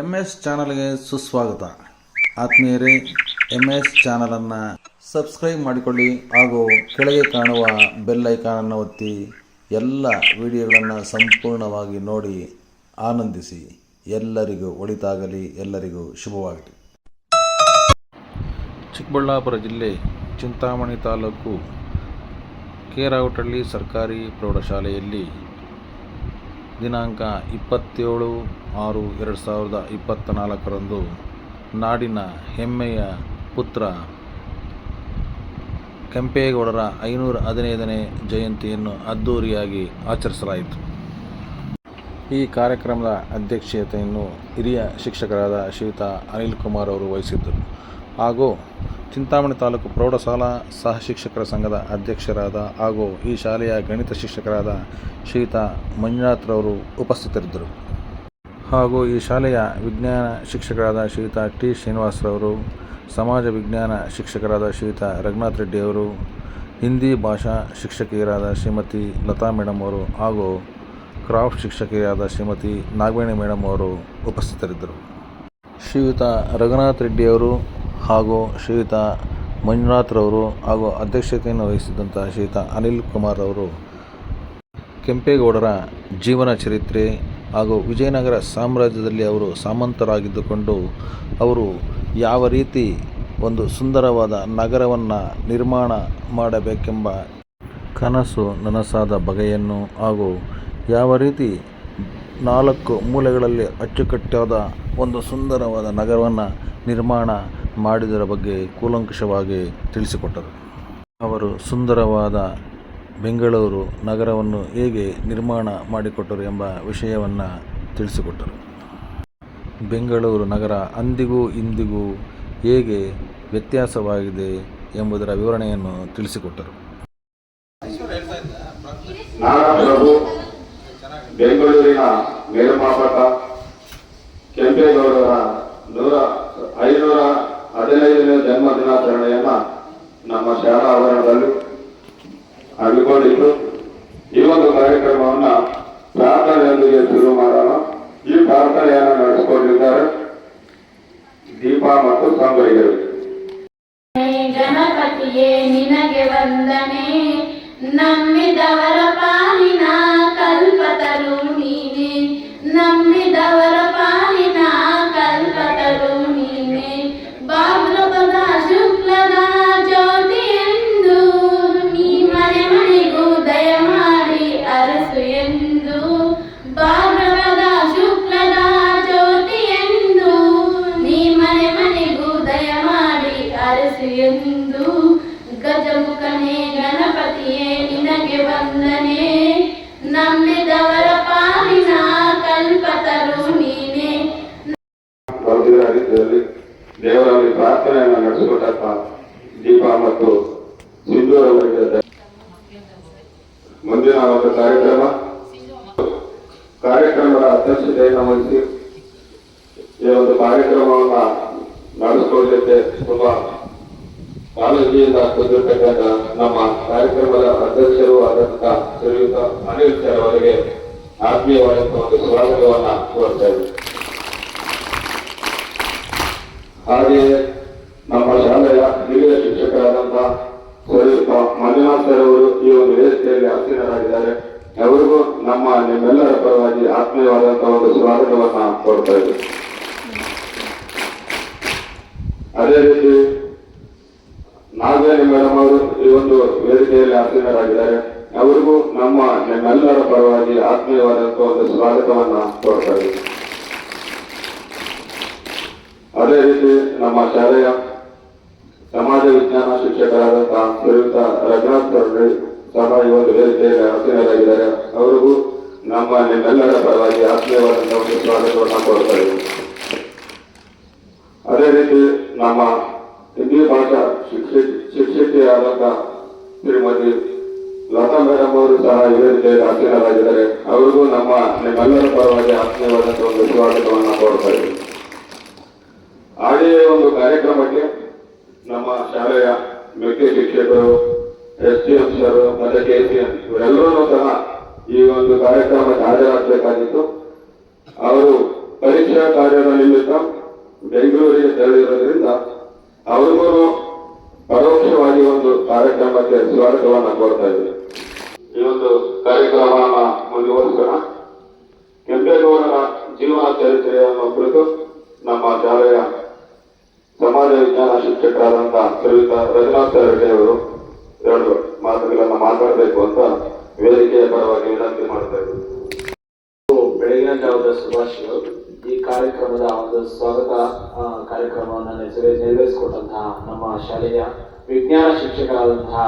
M S ಚಾನಲ್ಗೆ ಸುಸ್ವಾಗತ. ಆತ್ಮೀಯರೇ ಎಂ ಎಸ್ ಚಾನಲನ್ನು ಸಬ್ಸ್ಕ್ರೈಬ್ ಮಾಡಿಕೊಳ್ಳಿ ಹಾಗೂ ಕೆಳಗೆ ಕಾಣುವ ಬೆಲ್ ಐಕಾನನ್ನು ಒತ್ತಿ ಎಲ್ಲ ವಿಡಿಯೋಗಳನ್ನು ಸಂಪೂರ್ಣವಾಗಿ ನೋಡಿ ಆನಂದಿಸಿ. ಎಲ್ಲರಿಗೂ ಒಳಿತಾಗಲಿ, ಎಲ್ಲರಿಗೂ ಶುಭವಾಗಲಿ. ಚಿಕ್ಕಬಳ್ಳಾಪುರ ಜಿಲ್ಲೆ, ಚಿಂತಾಮಣಿ ತಾಲೂಕು ಕೇರಾವಟಳ್ಳಿ ಸರ್ಕಾರಿ ಪ್ರೌಢಶಾಲೆಯಲ್ಲಿ ದಿನಾಂಕ ಇಪ್ಪತ್ತೇಳು ಆರು ಎರಡು ಸಾವಿರದ ಇಪ್ಪತ್ತ ನಾಲ್ಕರಂದು ನಾಡಿನ ಹೆಮ್ಮೆಯ ಪುತ್ರ ಕೆಂಪೇಗೌಡರ ಐನೂರ ಹದಿನೈದನೇ ಜಯಂತಿಯನ್ನು ಅದ್ಧೂರಿಯಾಗಿ ಆಚರಿಸಲಾಯಿತು. ಈ ಕಾರ್ಯಕ್ರಮದ ಅಧ್ಯಕ್ಷತೆಯನ್ನು ಹಿರಿಯ ಶಿಕ್ಷಕರಾದ ಶ್ರೀಯುತ ಅನಿಲ್ ಕುಮಾರ್ ಅವರು ವಹಿಸಿದ್ದರು. ಹಾಗೂ ಚಿಂತಾಮಣಿ ತಾಲೂಕು ಪ್ರೌಢಶಾಲಾ ಸಹ ಶಿಕ್ಷಕರ ಸಂಘದ ಅಧ್ಯಕ್ಷರಾದ ಹಾಗೂ ಈ ಶಾಲೆಯ ಗಣಿತ ಶಿಕ್ಷಕರಾದ ಶ್ರೀತಾ ಮಂಜುನಾಥ್ರವರು ಉಪಸ್ಥಿತರಿದ್ದರು. ಹಾಗೂ ಈ ಶಾಲೆಯ ವಿಜ್ಞಾನ ಶಿಕ್ಷಕರಾದ ಶ್ರೀತಾ ಟಿ ಶ್ರೀನಿವಾಸ್ರವರು ಸಮಾಜ ವಿಜ್ಞಾನ ಶಿಕ್ಷಕರಾದ ಶ್ರೀತಾ ರಘುನಾಥ್ ರೆಡ್ಡಿಯವರು ಹಿಂದಿ ಭಾಷಾ ಶಿಕ್ಷಕಿಯರಾದ ಶ್ರೀಮತಿ ಲತಾ ಮೇಡಮ್ ಅವರು ಹಾಗೂ ಕ್ರಾಫ್ಟ್ ಶಿಕ್ಷಕಿಯಾದ ಶ್ರೀಮತಿ ನಾಗವೇಣಿ ಮೇಡಮ್ ಅವರು ಉಪಸ್ಥಿತರಿದ್ದರು. ಶ್ರೀಯುತ ರಘುನಾಥ್ ರೆಡ್ಡಿಯವರು ಹಾಗೂ ಶ್ರೀಯುತ ಮಂಜುನಾಥ್ರವರು ಹಾಗೂ ಅಧ್ಯಕ್ಷತೆಯನ್ನು ವಹಿಸಿದಂತಹ ಶ್ರೀಯುತ ಅನಿಲ್ ಕುಮಾರ್ ಅವರು ಕೆಂಪೇಗೌಡರ ಜೀವನ ಚರಿತ್ರೆ ಹಾಗೂ ವಿಜಯನಗರ ಸಾಮ್ರಾಜ್ಯದಲ್ಲಿ ಅವರು ಸಾಮಂತರಾಗಿದ್ದುಕೊಂಡು ಅವರು ಯಾವ ರೀತಿ ಒಂದು ಸುಂದರವಾದ ನಗರವನ್ನು ನಿರ್ಮಾಣ ಮಾಡಬೇಕೆಂಬ ಕನಸು ನನಸಾದ ಬಗೆಯನ್ನು ಹಾಗೂ ಯಾವ ರೀತಿ ನಾಲ್ಕು ಮೂಲೆಗಳಲ್ಲಿ ಅಚ್ಚುಕಟ್ಟಾದ ಒಂದು ಸುಂದರವಾದ ನಗರವನ್ನು ನಿರ್ಮಾಣ ಮಾಡಿದರ ಬಗ್ಗೆ ಕೂಲಂಕಷವಾಗಿ ತಿಳಿಸಿಕೊಟ್ಟರು. ಅವರು ಸುಂದರವಾದ ಬೆಂಗಳೂರು ನಗರವನ್ನು ಹೇಗೆ ನಿರ್ಮಾಣ ಮಾಡಿಕೊಟ್ಟರು ಎಂಬ ವಿಷಯವನ್ನು ತಿಳಿಸಿಕೊಟ್ಟರು. ಬೆಂಗಳೂರು ನಗರ ಅಂದಿಗೂ ಇಂದಿಗೂ ಹೇಗೆ ವ್ಯತ್ಯಾಸವಾಗಿದೆ ಎಂಬುದರ ವಿವರಣೆಯನ್ನು ತಿಳಿಸಿಕೊಟ್ಟರು. ಬೆಂಗಳೂರಿನ ನಿರ್ಮಾಪಕ ಕೆಂಪೇಗೌಡರ ನೂರ ಐನೂರ ಹದಿನೈದನೇ ಜನ್ಮ ದಿನಾಚರಣೆಯನ್ನ ನಮ್ಮ ಶಾಲಾ ಆವರಣದಲ್ಲಿ ಹಮ್ಮಿಕೊಂಡಿದ್ದು. ಈ ಒಂದು ಕಾರ್ಯಕ್ರಮವನ್ನ ಪ್ರಾರ್ಥನೆಯೊಂದಿಗೆ ಶುರು ಮಾಡೋಣ. ಈ ಪ್ರಾರ್ಥನೆಯನ್ನು ನಡೆಸಿಕೊಂಡಿದ್ದಾರೆ ದೀಪಾ ಮತ್ತು ಸಂಬರಿಗರು ಗಣಪತಿಯೇ, ನಿನಗೆ ವಂದನೆ. ನಂಬಿದವರ ಪಾಲಿನ ಕಲ್ಪತರು ನೀನೆ. ನಂಬಿದವರ ದೀಪಾ ಮತ್ತು ಸಿಂಧು ಅವರಿಗೆ ಮುಂದಿನ ಒಂದು ಕಾರ್ಯಕ್ರಮ. ಕಾರ್ಯಕ್ರಮದ ಅಧ್ಯಕ್ಷತೆಯನ್ನು ವಹಿಸಿ ಈ ಒಂದು ಕಾರ್ಯಕ್ರಮವನ್ನು ನಡೆಸಿಕೊಳ್ಳಲಿಕ್ಕೆ ತುಂಬಾ ಕಾಳಜಿಯಿಂದ ಕೂತಿರ್ತಕ್ಕಂಥ ನಮ್ಮ ಕಾರ್ಯಕ್ರಮದ ಅಧ್ಯಕ್ಷರು ಆದಂತ ಶ್ರೀಯುತ ಅನಿಲ್ ಸರ್ ಅವರಿಗೆ ಆತ್ಮೀಯವಾದಂತಹ ಒಂದು ಸ್ವಾಗತವನ್ನು ಕೋರ್ತಾ ಇದ್ದೀವಿ ಹಾಗೆಯೇ ನಮ್ಮ ಶಾಲೆಯ ಹಿರಿಯ ಶಿಕ್ಷಕರಾದಂತಹ ಸ್ವರೂಪ ಮಂಜುನಾಥ್ ಸರ್ ಅವರು ಈ ಒಂದು ವೇದಿಕೆಯಲ್ಲಿ ಆಸೀನರಾಗಿದ್ದಾರೆ. ಅವರಿಗೂ ನಮ್ಮ ನಿಮ್ಮೆಲ್ಲರ ಪರವಾಗಿ ಆತ್ಮೀಯವಾದಂತಹ ಒಂದು ಸ್ವಾಗತವನ್ನ ಕೊಡ್ತಾ ಇದ್ದೀವಿ ಅದೇ ರೀತಿ ನಾಗೇನಿ ಮೇಡಮ್ ಅವರು ಈ ಒಂದು ವೇದಿಕೆಯಲ್ಲಿ ಆಸೀನರಾಗಿದ್ದಾರೆ. ಅವರಿಗೂ ನಮ್ಮ ನಿಮ್ಮೆಲ್ಲರ ಪರವಾಗಿ ಆತ್ಮೀಯವಾದಂತಹ ಒಂದು ಸ್ವಾಗತವನ್ನ ಕೊಡ್ತಾ ಇದ್ದೀವಿ ಅದೇ ರೀತಿ ನಮ್ಮ ಶಾಲೆಯ ಸಮಾಜ ವಿಜ್ಞಾನ ಶಿಕ್ಷಕರಾದಂತಹ ಶ್ರೀಯುತ ರಘುನಾಥ್ ಅವರು ಸಹ ಇವತ್ತು ವೇದಿಕೆಯಲ್ಲಿ ಆಸೀನರಾಗಿದ್ದಾರೆ. ಅವರಿಗೂ ನಮ್ಮ ನಿಮ್ಮೆಲ್ಲರ ಪರವಾಗಿ ಆತ್ಮೀಯವಾದಂತಹ ಒಂದು ಸ್ವಾಗತವನ್ನು ಕೊಡ್ತಾ ಇದ್ದೀವಿ ಅದೇ ರೀತಿ ನಮ್ಮ ಹಿಂದಿ ಭಾಷಾ ಶಿಕ್ಷಕ ಶಿಕ್ಷಕಿಯಾದಂತಹ ಶ್ರೀಮತಿ ಲತಾ ಮೇಡಮ್ ಅವರು ಸಹ ಇದೇ ರೀತಿಯಲ್ಲಿ ಅವರಿಗೂ ನಮ್ಮ ನಿಮ್ಮೆಲ್ಲರ ಪರವಾಗಿ ಆತ್ಮೀಯವಾದಂತಹ ಒಂದು ಸ್ವಾಗತವನ್ನು ಕೊಡ್ತಾ ಇದ್ದೀವಿ ಹಾಗೆಯೇ ಒಂದು ಕಾರ್ಯಕ್ರಮಕ್ಕೆ ನಮ್ಮ ಶಾಲೆಯ ಮುಖ್ಯ ಶಿಕ್ಷಕರು ಎಸ್ ಟಿ ಎಂ ಸರ್ ಮತ್ತೆ ಕೆ ಸಿ ಎಂ ಇವರೆಲ್ಲರೂ ಸಹ ಈ ಒಂದು ಕಾರ್ಯಕ್ರಮಕ್ಕೆ ಹಾಜರಾಗಬೇಕಾಗಿತ್ತು ಅವರು ಪರೀಕ್ಷಾ ಕಾರ್ಯದ ನಿಮಿತ್ತ ಬೆಂಗಳೂರಿಗೆ ತೆರಳಿರೋದ್ರಿಂದ ಅವ್ರಿಗೂ ಪರೋಕ್ಷವಾಗಿ ಒಂದು ಕಾರ್ಯಕ್ರಮಕ್ಕೆ ಸ್ವಾಗತವನ್ನು ಕೋರ್ತಾ ಇದ್ದೀವಿ ಈ ಒಂದು ಕಾರ್ಯಕ್ರಮವನ್ನು ಮುಂದುವರಿಸೋಣ. ಕೆಂಪೇಗೌಡರ ಜೀವನ ಚರಿತ್ರೆಯನ್ನು ಕುರಿತು ನಮ್ಮ ಶಾಲೆಯ ಸಮಾಜ ವಿಜ್ಞಾನ ಶಿಕ್ಷಕರಾದಂತಹ ಶ್ರೀಯುತ ರಜನಾಥ್ ಅವರು ಎರಡು ಮಾತುಗಳನ್ನು ಮಾತಾಡಬೇಕು ಅಂತ ವೇದಿಕೆಯ ಪರವಾಗಿ ವಿನಂತಿ ಮಾಡ್ತಾ ಇದ್ದರು ಬೆಳಗಿನ ಜಾವದ ಶುಭಾಶಯಗಳು. ಈ ಕಾರ್ಯಕ್ರಮದ ಒಂದು ಸ್ವಾಗತ ಕಾರ್ಯಕ್ರಮವನ್ನು ನೆರವೇ- ನೆರವೇರಿಸಿಕೊಟ್ಟಂತಹ ನಮ್ಮ ಶಾಲೆಯ ವಿಜ್ಞಾನ ಶಿಕ್ಷಕರಾದಂತಹ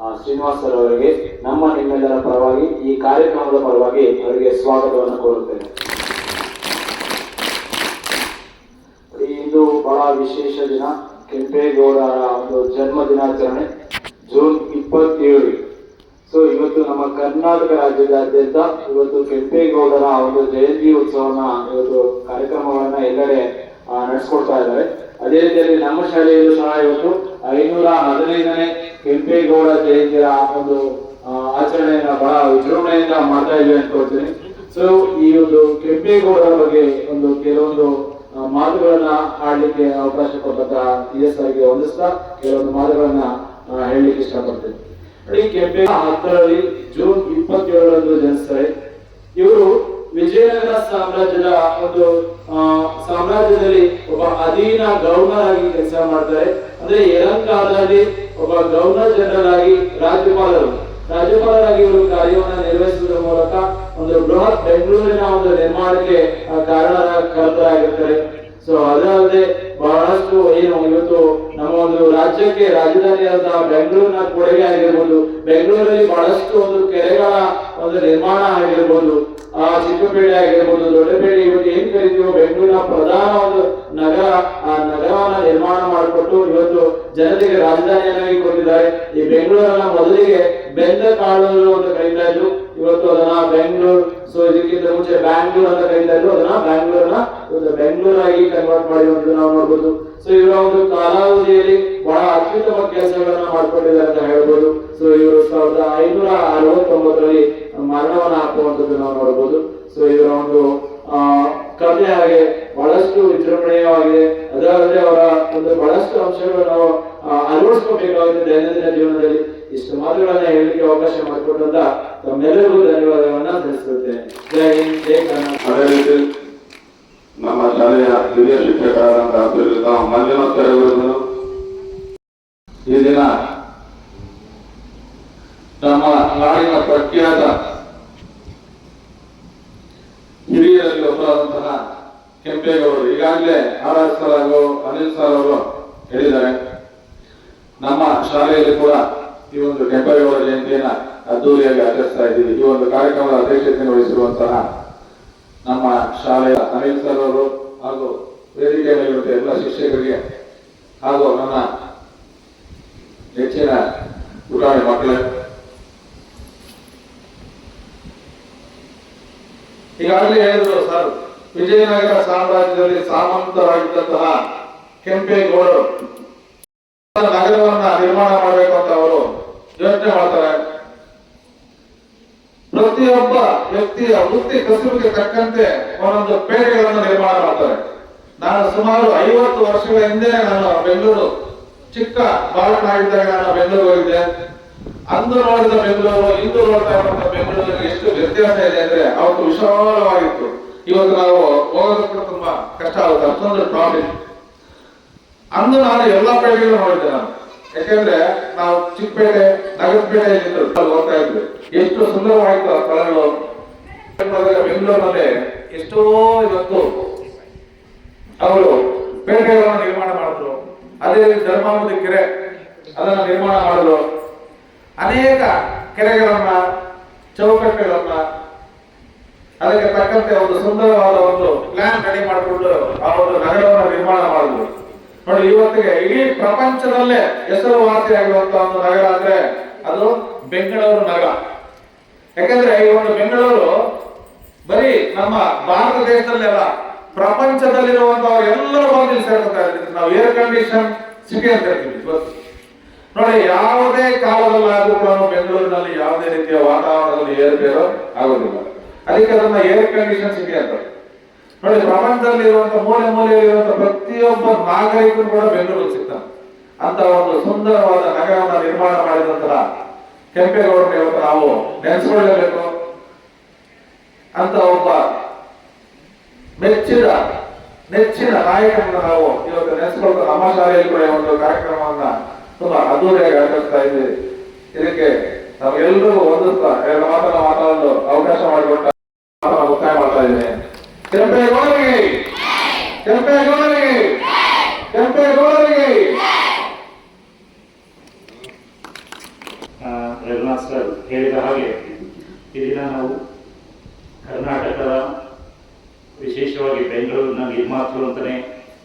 ಆ, ಶ್ರೀನಿವಾಸ್ ಸರ್ ಅವರಿಗೆ ನಮ್ಮ ನಿಮ್ಮೆಲ್ಲರ ಪರವಾಗಿ ಈ ಕಾರ್ಯಕ್ರಮದ ಪರವಾಗಿ ಅವರಿಗೆ ಸ್ವಾಗತವನ್ನು ಕೋರುತ್ತೇನೆ. ಇಂದು ಬಹಳ ವಿಶೇಷ ದಿನ. ಕೆಂಪೇಗೌಡರ ಒಂದು ಜನ್ಮ ದಿನಾಚರಣೆ, ಜೂನ್ ಇಪ್ಪತ್ತೇಳು. ಸೊ ಇವತ್ತು ನಮ್ಮ ಕರ್ನಾಟಕ ರಾಜ್ಯದಾದ್ಯಂತ ಇವತ್ತು ಕೆಂಪೇಗೌಡರ ಒಂದು ಜಯಂತಿ ಉತ್ಸವನ ಇವತ್ತು ಕಾರ್ಯಕ್ರಮಗಳನ್ನ ಎಲ್ಲೆಡೆ ನಡೆಸ್ಕೊಡ್ತಾ ಇದ್ದಾರೆ. ಅದೇ ರೀತಿಯಲ್ಲಿ ನಮ್ಮ ಶಾಲೆಯಲ್ಲೂ ಸಹ ಇವತ್ತು ಐನೂರ ಹದಿನೈದನೇ ಕೆಂಪೇಗೌಡ ಜಯಂತಿಯ ಒಂದು ಆಚರಣೆಯನ್ನ ಬಹಳ ವಿಜೃಂಭಣೆಯಿಂದ ಮಾಡ್ತಾ ಇದ್ವಿ ಅನ್ಕೊಳ್ತೀನಿ ಸೊ ಈ ಒಂದು ಕೆಂಪೇಗೌಡರ ಬಗ್ಗೆ ಒಂದು ಕೆಲವೊಂದು ಮಾತುಗಳನ್ನ ಆಡ್ಲಿಕ್ಕೆ ಅವಕಾಶ ಕೊಟ್ಟಂತ ಟಿ ಎಸ್ ಅವರಿಗೆ ವಂದಿಸ್ತಾ ಕೆಲವೊಂದು ಮಾತುಗಳನ್ನ ಹೇಳಲಿಕ್ಕೆ ಇಷ್ಟಪಡ್ತೇನೆ. ಈ ಕೆಂಪೆ ಹತ್ತರಲ್ಲಿ ಜೂನ್ ಇಪ್ಪತ್ತೇಳರಂದು ಜನಿಸ್ತಾರೆ ಇವರು ವಿಜಯನಗರ ಸಾಮ್ರಾಜ್ಯದ ಒಂದು ಸಾಮ್ರಾಜ್ಯದಲ್ಲಿ ಒಬ್ಬ ಅಧೀನ ಗವರ್ನರ್ ಆಗಿ ಕೆಲಸ ಮಾಡ್ತಾರೆ. ಅಂದ್ರೆ ಯಲಂಕಾದಲ್ಲಿ ಒಬ್ಬ ಗವರ್ನರ್ ಜನರಲ್ ಆಗಿ ರಾಜ್ಯಪಾಲರು. ರಾಜ್ಯಪಾಲರಾಗಿ ಇವರು ಕಾರ್ಯವನ್ನು ನಿರ್ವಹಿಸುವುದರ ಮೂಲಕ ಒಂದು ಬೃಹತ್ ಬೆಂಗಳೂರಿನ ಒಂದು ನಿರ್ಮಾಣಕ್ಕೆ ಆ, ಕಾರಣಕರ್ತರಾಗಿರ್ತಾರೆ ಸೊ ಅದಲ್ಲದೆ ಬಹಳಷ್ಟು ಏನು ಇವತ್ತು ನಮ್ಮ ಒಂದು ರಾಜ್ಯಕ್ಕೆ ರಾಜಧಾನಿಯಾದ ಬೆಂಗಳೂರಿನ ಕೊಡುಗೆ ಆಗಿರ್ಬೋದು ಬೆಂಗಳೂರಲ್ಲಿ ಬಹಳಷ್ಟು ಒಂದು ಕೆರೆಗಳ ಒಂದು ನಿರ್ಮಾಣ ಆಗಿರ್ಬೋದು ಆ ಚಿಕ್ಕಪೇಳೆ ಆಗಿರ್ಬೋದು ದೊಡ್ಡಪೇಳೆ ಇವತ್ತು ಏನ್ ಕರಿತೀವೋ, ಬೆಂಗಳೂರಿನ ಪ್ರಧಾನ ಒಂದು ನಗರ ಆ ನಗರವನ್ನ ನಿರ್ಮಾಣ ಮಾಡಿಕೊಟ್ಟು ಇವತ್ತು ಜನತೆಗೆ ರಾಜಧಾನಿಯನ್ನಾಗಿ ಕೊಟ್ಟಿದ್ದಾರೆ. ಈ ಬೆಂಗಳೂರನ್ನ ಮೊದಲಿಗೆ ಬೆಂದ ಕಾಳು ಅಂತ ಕರೀತಾ ಇದ್ರು. ಇವತ್ತು ಅದನ್ನ ಬೆಂಗಳೂರು, ಸೊ ಇದಕ್ಕಿಂತ ಮುಂಚೆ ಬ್ಯಾಂಗ್ಳೂರ್ ಅಂತ ಕರೀತಾ ಇದ್ರು. ಅದನ್ನ ಬ್ಯಾಂಗ್ಳೂರ್ನ ಇವತ್ತು ಬೆಂಗಳೂರಾಗಿ ಕನ್ವರ್ಟ್ ಮಾಡಿರುವಂತದ್ದು ನಾವು ನೋಡ್ಬೋದು. ಸೊ ಇವರ ಒಂದು ಕಾಲಾವಧಿಯಲ್ಲಿ ಬಹಳ ಅತ್ಯುತ್ತಮ ಕೆಲಸಗಳನ್ನ ಮಾಡ್ಕೊಂಡಿದ್ದಾರೆ ಅಂತ ಹೇಳ್ಬೋದು. ಸೊ ಇವರು ಸಾವಿರದ ಐನೂರ ಅರವತ್ತೊಂಬತ್ತರಲ್ಲಿ ಮರಣವನ್ನ ಹಾಕುವಂತದ್ದು ನಾವು ನೋಡಬಹುದು. ಸೊ ಇದರ ಒಂದು, ಆ, ಕಥೆ ಹಾಗೆ ಬಹಳಷ್ಟು ವಿಜೃಂಭಣೀಯವಾಗಿದೆ. ಅದರಲ್ಲದೆ ಅವರ ಒಂದು ಬಹಳಷ್ಟು ಅಂಶಗಳು ನಾವು ಅಳವಡಿಸ್ಕೋಬೇಕಾಗುತ್ತೆ ದೈನಂದಿನ ಜೀವನದಲ್ಲಿ. ಇಷ್ಟು ಮಾತುಗಳನ್ನ ಹೇಳಲಿಕ್ಕೆ ಅವಕಾಶ ಮಾಡಿಕೊಟ್ಟಂತ ತಮ್ಮೆಲ್ಲರಿಗೂ ಧನ್ಯವಾದಗಳನ್ನ ತಿಳಿಸುತ್ತೇನೆ ಜೈ ನಮ್ಮ ಶಾಲೆಯ ಹಿರಿಯ ಶಿಕ್ಷಕರಾದಂತಹ ಮಂಜುನಾಥ್ ಈ ದಿನ ನಮ್ಮ ನಾಡಿನ ಪ್ರಖ್ಯಾತ ಹಿರಿಯರಲ್ಲಿ ಒಬ್ಬರಾದಂತಹ ಕೆಂಪೇಗೌಡರು. ಈಗಾಗಲೇ ಆರ್ ಸರ್ ಹಾಗೂ ಅನಿಲ್ ಸರ್ ಅವರು ಹೇಳಿದ್ದಾರೆ. ನಮ್ಮ ಶಾಲೆಯಲ್ಲಿ ಕೂಡ ಈ ಒಂದು ಕೆಂಪೇಗೌಡ ಜಯಂತಿಯನ್ನ ಅದ್ದೂರಿಯಾಗಿ ಆಚರಿಸ್ತಾ ಇದ್ದೀವಿ. ಈ ಒಂದು ಕಾರ್ಯಕ್ರಮದ ಅಧ್ಯಕ್ಷತೆ ವಹಿಸಿರುವಂತಹ ನಮ್ಮ ಶಾಲೆಯ ಅನಿಲ್ ಸರ್ ಅವರು ಹಾಗೂ ವೇದಿಕೆ ಮೇಲಿರುವಂತಹ ಎಲ್ಲ ಶಿಕ್ಷಕರಿಗೆ ಹಾಗೂ ನನ್ನ ಹೆಚ್ಚಿನ ಪುಟಾಣಿ ಮಕ್ಕಳೇ ಈಗಾಗಲೇ ಹೇಳಿದ್ರು ಸರ್, ವಿಜಯನಗರ ಸಾಮ್ರಾಜ್ಯದಲ್ಲಿ ಸಾಮಂತರಾಗಿದ್ದಂತಹ ಕೆಂಪೇಗೌಡರು ನಗರವನ್ನ ನಿರ್ಮಾಣ ಮಾಡಬೇಕು ಅಂತ ಅವರು ಯೋಚನೆ ಮಾಡ್ತಾರೆ. ಪ್ರತಿಯೊಬ್ಬ ವ್ಯಕ್ತಿಯ ವೃತ್ತಿ ಕಸುಬಿಗೆ ತಕ್ಕಂತೆ ಒಂದೊಂದು ಪೇಟೆಗಳನ್ನು ನಿರ್ಮಾಣ ಮಾಡ್ತಾರೆ. ನಾನು ಸುಮಾರು ಐವತ್ತು ವರ್ಷಗಳ ಹಿಂದೆ ನಾನು ಬೆಂಗಳೂರು ಚಿಕ್ಕ ಬಾಲಕನಾಗಿದ್ದಾಗ ನಾನು ಬೆಂಗಳೂರು ಹೋಗಿದ್ದೆ. ಅಂದು ನೋಡಿದ ಬೆಂಗಳೂರು, ಇಂದು ನೋಡ್ತಾ ಬೆಂಗಳೂರಿಗೆ ಎಷ್ಟು ವ್ಯತ್ಯಾಸ ಇದೆ ಅಂದ್ರೆ ಅವತ್ತು ವಿಶಾಲವಾಗಿತ್ತು. ಇವತ್ತು ನಾವು ಹೋಗೋದು ಕೂಡ ತುಂಬಾ ಕಷ್ಟ ಆಗುತ್ತೆ ಅಷ್ಟೊಂದು ಪ್ರಾಬ್ಲಮ್ ಅಂದು ನಾನು ಎಲ್ಲಾ ಪೇಟೆಗಳು ನೋಡಿದ್ದೆ ನಾನು. ಯಾಕೆಂದ್ರೆ ನಾವು ಚಿಕ್ಕಪೇಟೆ, ನಗರಪೇಟೆಯಲ್ಲಿ ಹೋಗ್ತಾ ಇದ್ವಿ. ಎಷ್ಟು ಸುಂದರವಾಗಿತ್ತು ಆ ಸ್ಥಳಗಳು. ಬೆಂಗಳೂರಿನಲ್ಲಿ ಎಷ್ಟೋ ಇವತ್ತು ಅವರು ಪೇಟೆಗಳನ್ನು ನಿರ್ಮಾಣ ಮಾಡಿದ್ರು. ಅದೇ ರೀತಿ ಕೆರೆ, ಅದನ್ನ ನಿರ್ಮಾಣ ಮಾಡಿದ್ರು. ಅನೇಕ ಕೆರೆಗಳನ್ನ, ಚೌಕಟ್ಟುಗಳನ್ನ, ಅದಕ್ಕೆ ತಕ್ಕಂತೆ ಒಂದು ಸುಂದರವಾದ ಒಂದು ಪ್ಲಾನ್ ರೆಡಿ ಮಾಡಿಕೊಂಡು ಆ ಒಂದು ನಗರವನ್ನು ನಿರ್ಮಾಣ ಮಾಡಿದ್ರು ನೋಡಿ, ಇವತ್ತಿಗೆ ಇಡೀ ಪ್ರಪಂಚದಲ್ಲೇ ಹೆಸರುವಾಸಿಯಾಗಿರುವಂತಹ ಒಂದು ನಗರ ಅಂದ್ರೆ ಅದು ಬೆಂಗಳೂರು ನಗರ. ಯಾಕಂದ್ರೆ ಈ ಒಂದು ಬೆಂಗಳೂರು ಬರೀ ನಮ್ಮ ಭಾರತ ದೇಶದಲ್ಲೆಲ್ಲ ಅಲ್ಲ, ಪ್ರಪಂಚದಲ್ಲಿರುವಂತವ್ರು ಎಲ್ಲರೂ ಬಂದು ಸೇರ್ಕೊತಾ ಇರ್ತೀವಿ ನಾವು ಏರ್ ಕಂಡೀಷನ್ ಸಿಟಿ ಅಂತ ಹೇಳ್ತೀವಿ ನೋಡಿ, ಯಾವುದೇ ಕಾಲದಲ್ಲಾದ್ರೂ ಆದ್ರೂ ಬೆಂಗಳೂರಿನಲ್ಲಿ ಯಾವುದೇ ರೀತಿಯ ವಾತಾವರಣದಲ್ಲಿ ಏರ್ಬೇರೋ ಆಗೋದಿಲ್ಲ. ಅದಕ್ಕೆ ಅದನ್ನ ಏರ್ ಕಂಡೀಷನ್ ಸಿಟಿ ಅಂತ. ನೋಡಿ ಪ್ರಪಂಚದಲ್ಲಿ ಇರುವಂತ ಮೂಲೆ ಮೂಲೆಯಲ್ಲಿ ಇರುವಂತ ಪ್ರತಿಯೊಬ್ಬ ನಾಗರಿಕರು ಕೂಡ ಬೆಂಗಳೂರು ಸಿಗ್ತಾನೆ. ಅಂತ ಒಂದು ಸುಂದರವಾದ ನಗರವನ್ನ ನಿರ್ಮಾಣ ಮಾಡಿದಂತರ ಕೆಂಪೇಗೌಡರನ್ನ ಇವತ್ತು ನಾವು ನೆನೆಸ್ಕೊಳ್ಳೇಬೇಕು. ಅಂತ ಒಬ್ಬ ಮೆಚ್ಚಿದ ನೆಚ್ಚಿನ ನಾಯಕರನ್ನು ನಾವು ಇವತ್ತು ನೆನೆಸ್ಕೊಳ್ತಾ, ನಮ್ಮ ಶಾಲೆಯಲ್ಲಿ ಕೂಡ ಒಂದು ಕಾರ್ಯಕ್ರಮವನ್ನ ತುಂಬಾ ಅದ್ದೂರಿಯಾಗಿ ಆಚರಿಸ್ತಾ ಇದ್ದೀವಿ. ಇದಕ್ಕೆ ನಮಗೆಲ್ಲರೂ ಒಂದಿಸ್ತಾ ಎರಡು ಮಾತನ್ನ ಮಾತಾಡಲು ಅವಕಾಶ ಮಾಡಿಕೊಟ್ಟ ಮುಕ್ತಾಯ ಮಾಡ್ತಾ ಇದ್ದೀನಿ. ಕೆಂಪೇಗೌಡರಿಗೆ ಕೆಂಪೇಗೌಡರಿಗೆ ಕೆಂಪೇಗೌಡರಿಗೆ ಸರ್ ಹೇಳಿದ ಹಾಗೆ ಈ ನಾವು ಕರ್ನಾಟಕದ ವಿಶೇಷವಾಗಿ ಬೆಂಗಳೂರಿನ ನಿರ್ಮಾತೃ ಅಂತಲೇ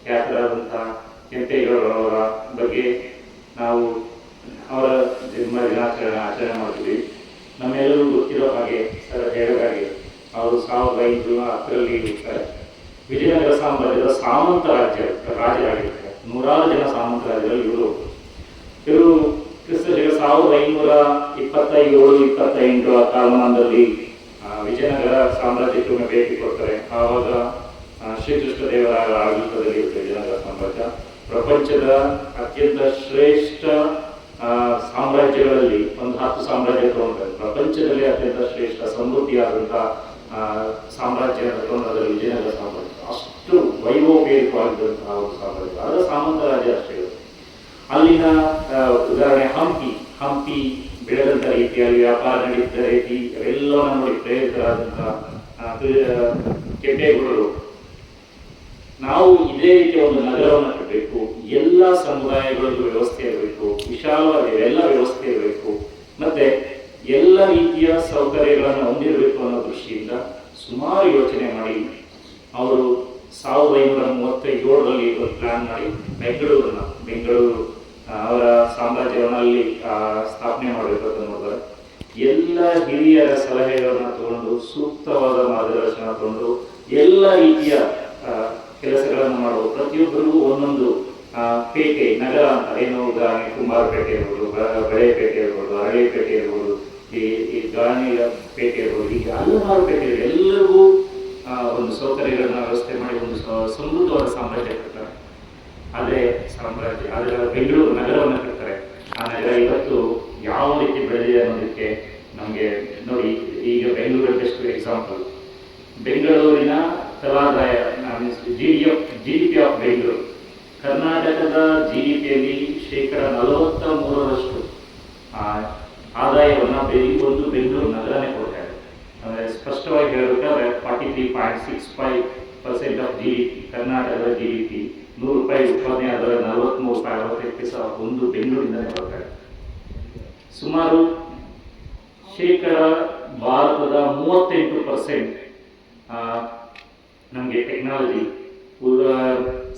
ಖ್ಯಾತರಾದಂತಹ ಕೆಂಪೇಗೌಡರವರ ಬಗ್ಗೆ ನಾವು ಅವರ ಜನ್ಮ ದಿನಾಚರಣೆ ಆಚರಣೆ ಮಾಡ್ತೀವಿ. ನಮ್ಮೆಲ್ಲರಿಗೂ ಗೊತ್ತಿರೋ ಹಾಗೆ ಸರ್ ಹಾಗೆ ಅವರು ಸಾವಿರದ ಐನೂರ ಹತ್ತರಲ್ಲಿ ಇರ್ತಾರೆ ವಿಜಯನಗರ ಸಾಮ್ರಾಜ್ಯದ ಸಾಮಂತ ರಾಜ್ಯ ರಾಜರಾಗಿರ್ತಾರೆ ನೂರಾರು ಜನ ಸಾಮಂತ ರಾಜ್ಯದಲ್ಲಿ ಇವರು. ಇವರು ಕ್ರಿಸ್ತಶಕ ಸಾವಿರದ ಐನೂರ ಇಪ್ಪತ್ತ ಏಳು ಇಪ್ಪತ್ತೆಂಟು ಆ ಕಾಲಮಾನದಲ್ಲಿ ವಿಜಯನಗರ ಸಾಮ್ರಾಜ್ಯಕ್ಕೆ ಭೇಟಿ ಕೊಡ್ತಾರೆ. ಆವಾಗ ಶ್ರೀಕೃಷ್ಣ ದೇವರ ಆಡಳಿತದಲ್ಲಿ ಇರುತ್ತೆ ವಿಜಯನಗರ ಸಾಮ್ರಾಜ್ಯ. ಪ್ರಪಂಚದ ಅತ್ಯಂತ ಶ್ರೇಷ್ಠ ಸಾಮ್ರಾಜ್ಯಗಳಲ್ಲಿ, ಒಂದು ಹತ್ತು ಸಾಮ್ರಾಜ್ಯ ತಗೊಂಡ್ರೆ. ಪ್ರಪಂಚದಲ್ಲಿ ಅತ್ಯಂತ ಶ್ರೇಷ್ಠ ಸಮೃದ್ಧಿಯಾದಂತಹ ಸಾಮ್ರಾಜ್ಯ ಅದರಲ್ಲಿ ವಿಜಯನಗರ ಸಾಮ್ರಾಜ್ಯ. ಅಷ್ಟು ವೈಭವಪೇರಿತವಾಗಿದ್ದಂತಹ ಒಂದು ಸಾಮ್ರಾಜ್ಯ. ಅದರ ಸಾಮಂತ ರಾಜ್ಯ ಅಷ್ಟೇ. ಅಲ್ಲಿನ ಉದಾಹರಣೆ ಹಂಪಿ. ಹಂಪಿ ಬೆಳೆದಂತ ರೀತಿಯಲ್ಲಿ ವ್ಯಾಪಾರ ನಡೆಯುತ್ತ ರೀತಿ ಅವೆಲ್ಲವನ್ನ ನೋಡಿ ಪ್ರೇರಿತರಾದಂತಹ ಕೆಂಪೇಗೌಡರು. ನಾವು ಇದೇ ರೀತಿಯ ಒಂದು ನಗರವನ್ನು ಕಟ್ಟಬೇಕು ಎಲ್ಲ ಸಮುದಾಯಗಳಲ್ಲೂ ವ್ಯವಸ್ಥೆ ಇರಬೇಕು, ವಿಶಾಲವಾದ ಎಲ್ಲ ವ್ಯವಸ್ಥೆ ಇರಬೇಕು, ಮತ್ತೆ ಎಲ್ಲ ರೀತಿಯ ಸೌಕರ್ಯಗಳನ್ನು ಹೊಂದಿರಬೇಕು ಅನ್ನೋ ದೃಷ್ಟಿಯಿಂದ ಸುಮಾರು ಯೋಚನೆ ಮಾಡಿ. ಅವರು ಸಾವಿರದ ಐನೂರ ಮೂವತ್ತ ಏಳರಲ್ಲಿ ಒಂದು ಪ್ಲಾನ್ ಮಾಡಿ. ಬೆಂಗಳೂರನ್ನ, ಬೆಂಗಳೂರು ಅವರ ಸಾಮ್ರಾಜ್ಯವನ್ನು ಅಲ್ಲಿ ಸ್ಥಾಪನೆ ಮಾಡಬೇಕು ಅಂತ ನೋಡಿದ್ರೆ ಎಲ್ಲ ಹಿರಿಯರ ಸಲಹೆಗಳನ್ನ ತಗೊಂಡು ಸೂಕ್ತವಾದ ಮಾರ್ಗದರ್ಶನ ತಗೊಂಡು ಎಲ್ಲ ರೀತಿಯ ಕೆಲಸಗಳನ್ನು ಮಾಡುವ ಪ್ರತಿಯೊಬ್ಬರಿಗೂ ಒಂದೊಂದು ಪೇಟೆ, ನಗರ ಅಂತ. ಏನು ಉದಾಹರಣೆ, ಕುಂಬಾರಪೇಟೆ ಇರ್ಬೋದು ಬಳೆಪೇಟೆ ಇರ್ಬೋದು, ಅರಳಿಪೇಟೆ ಇರ್ಬೋದು, ಈ ಈ ಗಾಣಿಯ ಪೇಟೆ ಇರ್ಬೋದು, ಹೀಗೆ ಹಲವಾರು ಪೇಟೆ ಎಲ್ಲರಿಗೂ ಒಂದು ಸೌಕರ್ಯಗಳನ್ನ ವ್ಯವಸ್ಥೆ ಮಾಡಿ ಒಂದು ಸಮೃದ್ಧವಾದ ಸಾಮ್ರಾಜ್ಯ ಕಟ್ತಾರೆ. ಆದರೆ, ಸಾಮ್ರಾಜ್ಯ, ಆದರೆ ಬೆಂಗಳೂರು ನಗರವನ್ನು ಕಟ್ತಾರೆ. ಆ ನಗರ ಇವತ್ತು ಯಾವ ರೀತಿ ಬೆಳೆದಿದೆ ಅನ್ನೋದಕ್ಕೆ ನಮಗೆ ನೋಡಿ, ಈಗ ಬೆಂಗಳೂರು ಬೆಸ್ಟ್ ಎಕ್ಸಾಂಪಲ್ ಬೆಂಗಳೂರಿನ ತಲಾದಾಯ G D F G D P of Bengaluru. ಕರ್ನಾಟಕದ ಜಿ ಡಿ ಪಿಯಲ್ಲಿ ಶೇಕಡ ನಲವತ್ತ ಮೂರರಷ್ಟು ಆದಾಯವನ್ನು ಒಂದು ಬೆಂಗಳೂರು ನಗರನೇ ಕೊಡ್ತಾ ಇದೆ. ಅಂದರೆ ಸ್ಪಷ್ಟವಾಗಿ ಹೇಳಬೇಕಾದ್ರೆ forty three point six five percent of G D P ಕರ್ನಾಟಕದ ಜಿ ಡಿ ಪಿ ನೂರು ರೂಪಾಯಿ ಉತ್ಪಾದನೆ ಅದರ ನಲವತ್ತ್ಮೂರು ರೂಪಾಯಿ ಅರವತ್ತೈದು ಸಹ ಒಂದು ಬೆಂಗಳೂರಿಂದಲೇ ಬರ್ತಾ ಸುಮಾರು ಶೇಕಡ ಭಾರತದ ಮೂವತ್ತೆಂಟು ಪರ್ಸೆಂಟ್ ನಮಗೆ ಟೆಕ್ನಾಲಜಿ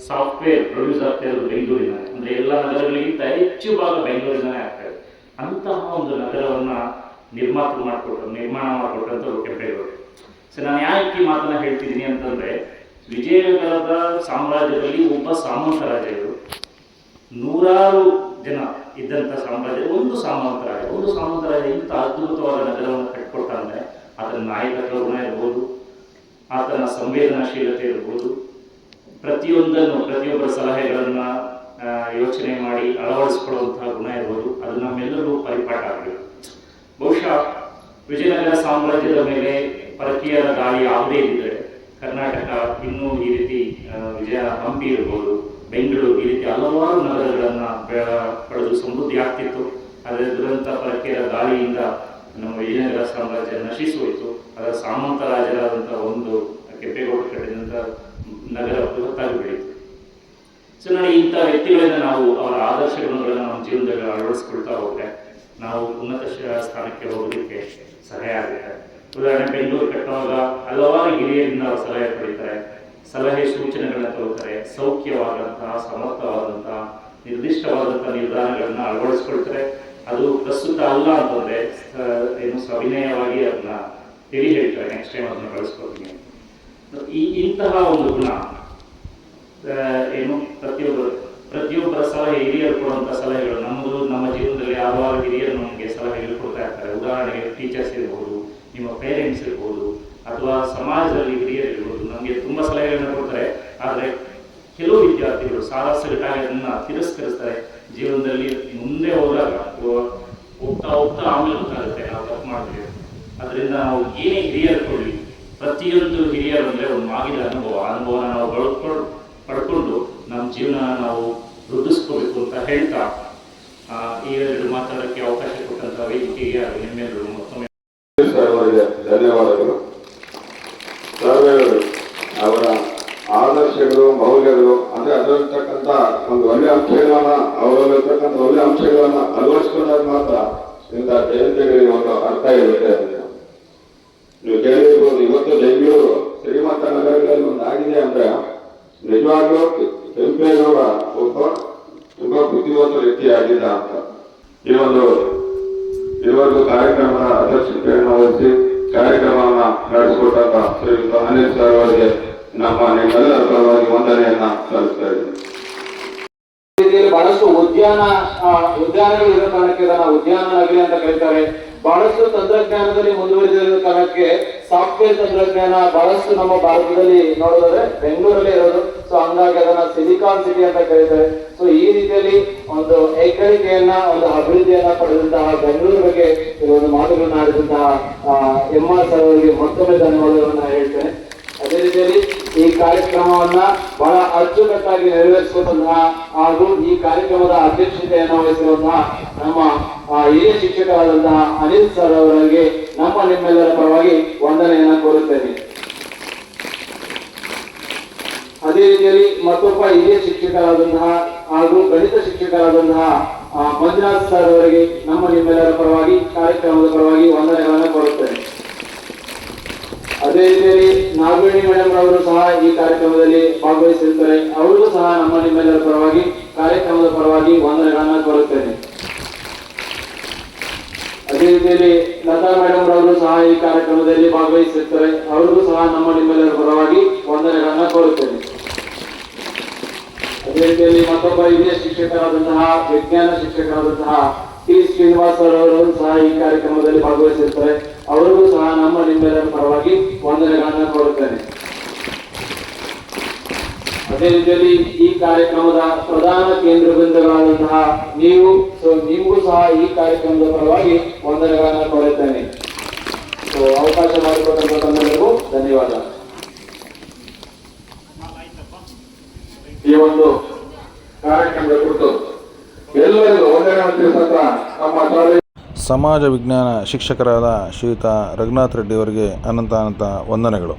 ಸಾಫ್ಟ್ವೇರ್ ಪ್ರೊಡ್ಯೂಸ್ ಆಗ್ತಾ ಇರೋದು ಬೆಂಗಳೂರಿನ ಅಂದರೆ ಎಲ್ಲ ನಗರಗಳಿಗಿಂತ ಹೆಚ್ಚು ಭಾಗ ಬೆಂಗಳೂರಿನೇ ಆಗ್ತಾ ಇದೆ ಅಂತಹ ಒಂದು ನಗರವನ್ನ ನಿರ್ಮಾತ ಮಾಡಿಕೊಟ್ರು, ನಿರ್ಮಾಣ ಮಾಡಿಕೊಟ್ರಂಥವ್ರು ಕೆಂಪೇಗೌಡರು. ಸೊ ನಾನು ಯಾಕೆ ಈ ಮಾತನ್ನ ಹೇಳ್ತಿದ್ದೀನಿ ಅಂತಂದ್ರೆ, ವಿಜಯನಗರದ ಸಾಮ್ರಾಜ್ಯದಲ್ಲಿ ಒಬ್ಬ ಸಾಮಂತ ಇದ್ರು. ನೂರಾರು ಜನ ಇದ್ದಂಥ ಸಾಮ್ರಾಜ್ಯ, ಒಂದು ಸಾಮಂತ ರಾಜ. ಒಂದು ಸಾಮಂತ ರಾಜ ಇಂಥ ಅದ್ಭುತವಾದ ನಗರವನ್ನು ಕಟ್ಟಿಕೊಟ್ಟ ಅಂದ್ರೆ, ಅದರ ನಾಯಕತ್ವ ಗುಣ ಇರ್ಬೋದು ಆತನ ಸಂವೇದನಾಶೀಲತೆ ಇರಬಹುದು ಪ್ರತಿಯೊಂದನ್ನು, ಪ್ರತಿಯೊಬ್ಬರ ಸಲಹೆಗಳನ್ನ ಯೋಚನೆ ಮಾಡಿ ಅಳವಡಿಸ್ಕೊಳ್ಳುವಂತಹ ಗುಣ ಇರ್ಬೋದು ಅದು ನಮ್ಮೆಲ್ಲರಿಗೂ ಪರಿಪಾಠ ಆಗಬೇಕು ಬಹುಶಃ ವಿಜಯನಗರ ಸಾಮ್ರಾಜ್ಯದ ಮೇಲೆ ಪರಕೀಯರ ದಾಳಿ ಯಾವುದೇ ಇದ್ದರೆ ಕರ್ನಾಟಕ ಇನ್ನೂ ಈ ರೀತಿ ವಿಜಯ ಹಂಪಿ ಇರ್ಬೋದು ಬೆಂಗಳೂರು ಈ ರೀತಿ ಹಲವಾರು ನಗರಗಳನ್ನ ಪಡೆದು ಸಮೃದ್ಧಿ ಆಗ್ತಿತ್ತು ಆದರೆ ದುರಂತ ಪರಕೀಯರ ದಾಳಿಯಿಂದ ನಮ್ಮ ವಿಜಯನಗರ ಸಾಮ್ರಾಜ್ಯ ನಶಿಸೋಯಿತು ಅದರ ಸಾಮಂತ ರಾಜರಾದಂಥ ಒಂದು ಕೆಪ್ಪೇಗೌಡ ಕಟ್ಟಿದಂಥ ನಗರ ಬೃಹತ್ತಾಗಿ ಬೆಳೀತು. ಸೊ ನಾನು ಇಂಥ ವ್ಯಕ್ತಿಗಳಿಂದ ನಾವು ಅವರ ಆದರ್ಶ ಗುಣಗಳನ್ನು ನಮ್ಮ ಜೀವನದಲ್ಲಿ ಅಳವಡಿಸ್ಕೊಳ್ತಾ ಹೋದರೆ ನಾವು ಉನ್ನತ ಸ್ಥಾನಕ್ಕೆ ಹೋಗೋದಕ್ಕೆ ಸಹಾಯ ಆಗುತ್ತೆ ಉದಾಹರಣೆ, ಬೆಂಗಳೂರು ಕಟ್ಟುವಾಗ ಹಲವಾರು ಹಿರಿಯರಿಂದ ಅವರು ಸಲಹೆ ಪಡೀತಾರೆ ಸಲಹೆ ಸೂಚನೆಗಳನ್ನ ತಗೋತಾರೆ ಸೌಖ್ಯವಾದಂತಹ, ಸಮರ್ಥವಾದಂತಹ, ನಿರ್ದಿಷ್ಟವಾದಂತಹ ನಿರ್ಧಾರಗಳನ್ನ ಅಳವಡಿಸ್ಕೊಳ್ತಾರೆ. ಅದು ಪ್ರಸ್ತುತ ಅಲ್ಲ ಅಂತಂದ್ರೆ ಏನು ಸವಿನಯವಾಗಿ ಅದನ್ನ ತಿಳಿ ಹೇಳ್ತಾರೆ. ನೆಕ್ಸ್ಟ್ ಟೈಮ್ ಅದನ್ನ ಕಳಿಸ್ಕೊಡ್ತೀನಿ ಈ ಇಂತಹ ಒಂದು ಗುಣ ಏನು ಪ್ರತಿಯೊಬ್ಬರು, ಪ್ರತಿಯೊಬ್ಬರ ಸಲಹೆ, ಹಿರಿಯರು ಕೊಡುವಂತ ಸಲಹೆಗಳು, ನಮ್ಮದು ನಮ್ಮ ಜೀವನದಲ್ಲಿ ಹಲವಾರು ಹಿರಿಯರು ನಮಗೆ ಸಲಹೆಗಳು ಕೊಡ್ತಾ ಇರ್ತಾರೆ. ಉದಾಹರಣೆಗೆ ಟೀಚರ್ಸ್ ಇರ್ಬೋದು, ನಿಮ್ಮ ಪೇರೆಂಟ್ಸ್ ಇರ್ಬೋದು ಅಥವಾ ಸಮಾಜದಲ್ಲಿ ಹಿರಿಯರಿರ್ಬೋದು ನಮಗೆ ತುಂಬ ಸಲಹೆಗಳನ್ನು ಕೊಡ್ತಾರೆ ಆದರೆ ಕೆಲವು ವಿದ್ಯಾರ್ಥಿಗಳು ಸಾಲ ಸಗಟಾಗಿ ಅದನ್ನು ತಿರಸ್ಕರಿಸ್ತಾರೆ ಜೀವನದಲ್ಲಿ ಮುಂದೆ ಹೋದಾಗ ಹೋ- ಹೋಗ್ತಾ ಹೋಗ್ತಾ ಆಮೇಲೆ ಗೊತ್ತಾಗುತ್ತೆ ನಾವು ತಪ್ಪು ಮಾಡ್ತೀವಿ ಅದರಿಂದ ನಾವು ಏನೇ ಹಿರಿಯರು ಕೊಡಲಿ ಪ್ರತಿಯೊಂದು ಹಿರಿಯರು ಅಂದರೆ ಒಂದು ಮಾಗಿದ ಅನುಭವ ಅನುಭವನ ನಾವು ಬಳಕೊಂಡು ಪಡ್ಕೊಂಡು ನಮ್ಮ ಜೀವನ ನಾವು ವೃದ್ಧಿಸ್ಕೋಬೇಕು ಅಂತ ಹೇಳ್ತಾ ಆ, ಈ ಎರಡು ಮಾತಾಡೋಕ್ಕೆ ಅವಕಾಶ ಕೊಟ್ಟಂತ ವೇದಿಕೆಗೆ ಮತ್ತೊಮ್ಮೆ ಅವರಿಗೆ ಧನ್ಯವಾದಗಳು. ಸರ್ವೇಗಳು, ಅವರ ಆದರ್ಶಗಳು, ಮೌಲ್ಯಗಳು, ಅಂದ್ರೆ ಅದರಲ್ಲಿರ್ತಕ್ಕಂಥ ಒಂದು ಒಳ್ಳೆ ಅಂಶಗಳನ್ನ, ಅವರಲ್ಲಿರ್ತಕ್ಕಂಥ ಒಳ್ಳೆ ಅಂಶಗಳನ್ನ ಅಳವಡಿಸಿಕೊಂಡಾಗ ಮಾತ್ರ ಇಂಥ ಜಯಂತಿಗಳಿಗೆ ಒಂದು ಅರ್ಥ ಇರುತ್ತೆ. ಶ್ರೀಯುತ ಅನಿಲ್ ಸರ್ ಅವರಿಗೆ ನಮ್ಮ ನಿಮ್ಮೆಲ್ಲರ ಪರವಾಗಿ ವಂದನೆಯನ್ನ ಸಲ್ಲಿಸ್ತಾ ಇದ್ದೀನಿ. ಬಹಳಷ್ಟು ಉದ್ಯಾನ ಉದ್ಯಾನಗಳು ಇರೋ ಕಾರಣಕ್ಕೆ ಉದ್ಯಾನ ನಗರಿ ಅಂತ ಕರೀತಾರೆ. ಬಹಳಷ್ಟು ತಂತ್ರಜ್ಞಾನದಲ್ಲಿ ಮುಂದುವರಿದಿರೋ ಕಾರಣಕ್ಕೆ ಸಾಫ್ಟ್ವೇರ್ ತಂತ್ರಜ್ಞಾನ ಬಹಳಷ್ಟು ನಮ್ಮ ಭಾರತದಲ್ಲಿ ನೋಡೋದಾದ್ರೆ ಬೆಂಗಳೂರಲ್ಲಿ ಇರೋದು. ಸೊ ಹಂಗಾಗಿ ಅದನ್ನ ಸಿಲಿಕಾನ್ ಸಿಟಿ ಅಂತ ಕರೀತಾರೆ. ಸೊ ಈ ರೀತಿಯಲ್ಲಿ ಒಂದು ಏಕೈಕೆಯನ್ನ ಒಂದು ಅಭಿವೃದ್ಧಿಯನ್ನ ಪಡೆದಂತಹ ಬೆಂಗಳೂರು ಬಗ್ಗೆ ಕೆಲವೊಂದು ಮಾತುಗಳನ್ನ ಆಡಿದಂತಹ ಎಂ ಆರ್ ಸರ್ ಅವರಿಗೆ ಮತ್ತೊಮ್ಮೆ ಧನ್ಯವಾದಗಳನ್ನ ಹೇಳ್ತೇನೆ. ಅದೇ ರೀತಿಯಲ್ಲಿ ಈ ಕಾರ್ಯಕ್ರಮವನ್ನ ಬಹಳ ಅಚ್ಚುಕಟ್ಟಾಗಿ ನೆರವೇರಿಸುವಂತಹ ಹಾಗೂ ಈ ಕಾರ್ಯಕ್ರಮದ ಅಧ್ಯಕ್ಷತೆಯನ್ನು ವಹಿಸಿರುವಂತಹ ನಮ್ಮ ಹಿರಿಯ ಶಿಕ್ಷಕರಾದಂತಹ ಅನಿಲ್ ಸರ್ ಅವರಿಗೆ ನಮ್ಮ ನಿಮ್ಮೆಲ್ಲರ ಪರವಾಗಿ ವಂದನೆಯನ್ನು ಕೋರುತ್ತೇನೆ. ಅದೇ ರೀತಿಯಲ್ಲಿ ಮತ್ತೊಬ್ಬ ಹಿರಿಯ ಶಿಕ್ಷಕರಾದಂತಹ ಹಾಗೂ ಗಣಿತ ಶಿಕ್ಷಕರಾದಂತಹ ಮಂಜುನಾಥ್ ಸರ್ ಅವರಿಗೆ ನಮ್ಮ ನಿಮ್ಮೆಲ್ಲರ ಪರವಾಗಿ ಕಾರ್ಯಕ್ರಮದ ಪರವಾಗಿ ವಂದನೆಗಳನ್ನು ಕೋರುತ್ತೇನೆ. ಅದೇ ರೀತಿಯಲ್ಲಿ ನಾಗವೇಣಿ ಮೇಡಮ್ ಅವರು ಸಹ ಈ ಕಾರ್ಯಕ್ರಮದಲ್ಲಿ ಭಾಗವಹಿಸಿರ್ತಾರೆ. ಅವರಿಗೂ ಸಹ ನಮ್ಮ ನಿಮ್ಮೆಲ್ಲರ ಪರವಾಗಿ, ಕಾರ್ಯಕ್ರಮದ ಪರವಾಗಿ ವಂದನೆಗಳನ್ನು ಕೋರುತ್ತೇನೆ. ಅದೇ ರೀತಿಯಲ್ಲಿ ಲತಾ ಮೇಡಮ್ ಅವರು ಸಹ ಈ ಕಾರ್ಯಕ್ರಮದಲ್ಲಿ ಭಾಗವಹಿಸಿರುತ್ತಾರೆ ಅವರಿಗೂ ಸಹ ನಮ್ಮ ನಿಮ್ಮೆಲ್ಲರ ಪರವಾಗಿ ವಂದನೆಗಳನ್ನು ಕೋರುತ್ತೇನೆ. ಅದೇ ರೀತಿಯಲ್ಲಿ ಮತ್ತೊಬ್ಬ ಹಿರಿಯ ಶಿಕ್ಷಕರಾದಂತಹ, ವಿಜ್ಞಾನ ಶಿಕ್ಷಕರಾದಂತಹ ಟಿ ಶ್ರೀನಿವಾಸ್ ಅವರು ಸಹ ಈ ಕಾರ್ಯಕ್ರಮದಲ್ಲಿ ಭಾಗವಹಿಸಿರ್ತಾರೆ. ಅವರಿಗೂ ಸಹ ನಮ್ಮ ಪರವಾಗಿ ವಂದನೆಗಳನ್ನು ಕೊಡುತ್ತೇನೆ. ಅದೇ ರೀತಿಯಲ್ಲಿ ಈ ಕಾರ್ಯಕ್ರಮದ ಪ್ರಧಾನ ಕೇಂದ್ರ ಬಿಂದುಗಳಾದಂತಹ ನೀವು ನಿಮಗೂ ಸಹ ಈ ಕಾರ್ಯಕ್ರಮದ ಪರವಾಗಿ ವಂದನೆಗಳನ್ನು ಕೊಡುತ್ತೇನೆ. ಸೊ ಅವಕಾಶ ಮಾಡಿಕೊಟ್ಟಂತ ಧನ್ಯವಾದ. ಈ ಒಂದು ಕಾರ್ಯಕ್ರಮದ ಕುರಿತು ಎಲ್ಲರಿಗೂ ವಂದನೆಗಳನ್ನು ತಿಳಿಸಂತ ನಮ್ಮ ಸಮಾಜ ವಿಜ್ಞಾನ ಶಿಕ್ಷಕರಾದ ಶ್ರೀಯುತ ರಘುನಾಥ್ ರೆಡ್ಡಿ ಅವರಿಗೆ ಅನಂತ ಅನಂತ ವಂದನೆಗಳು.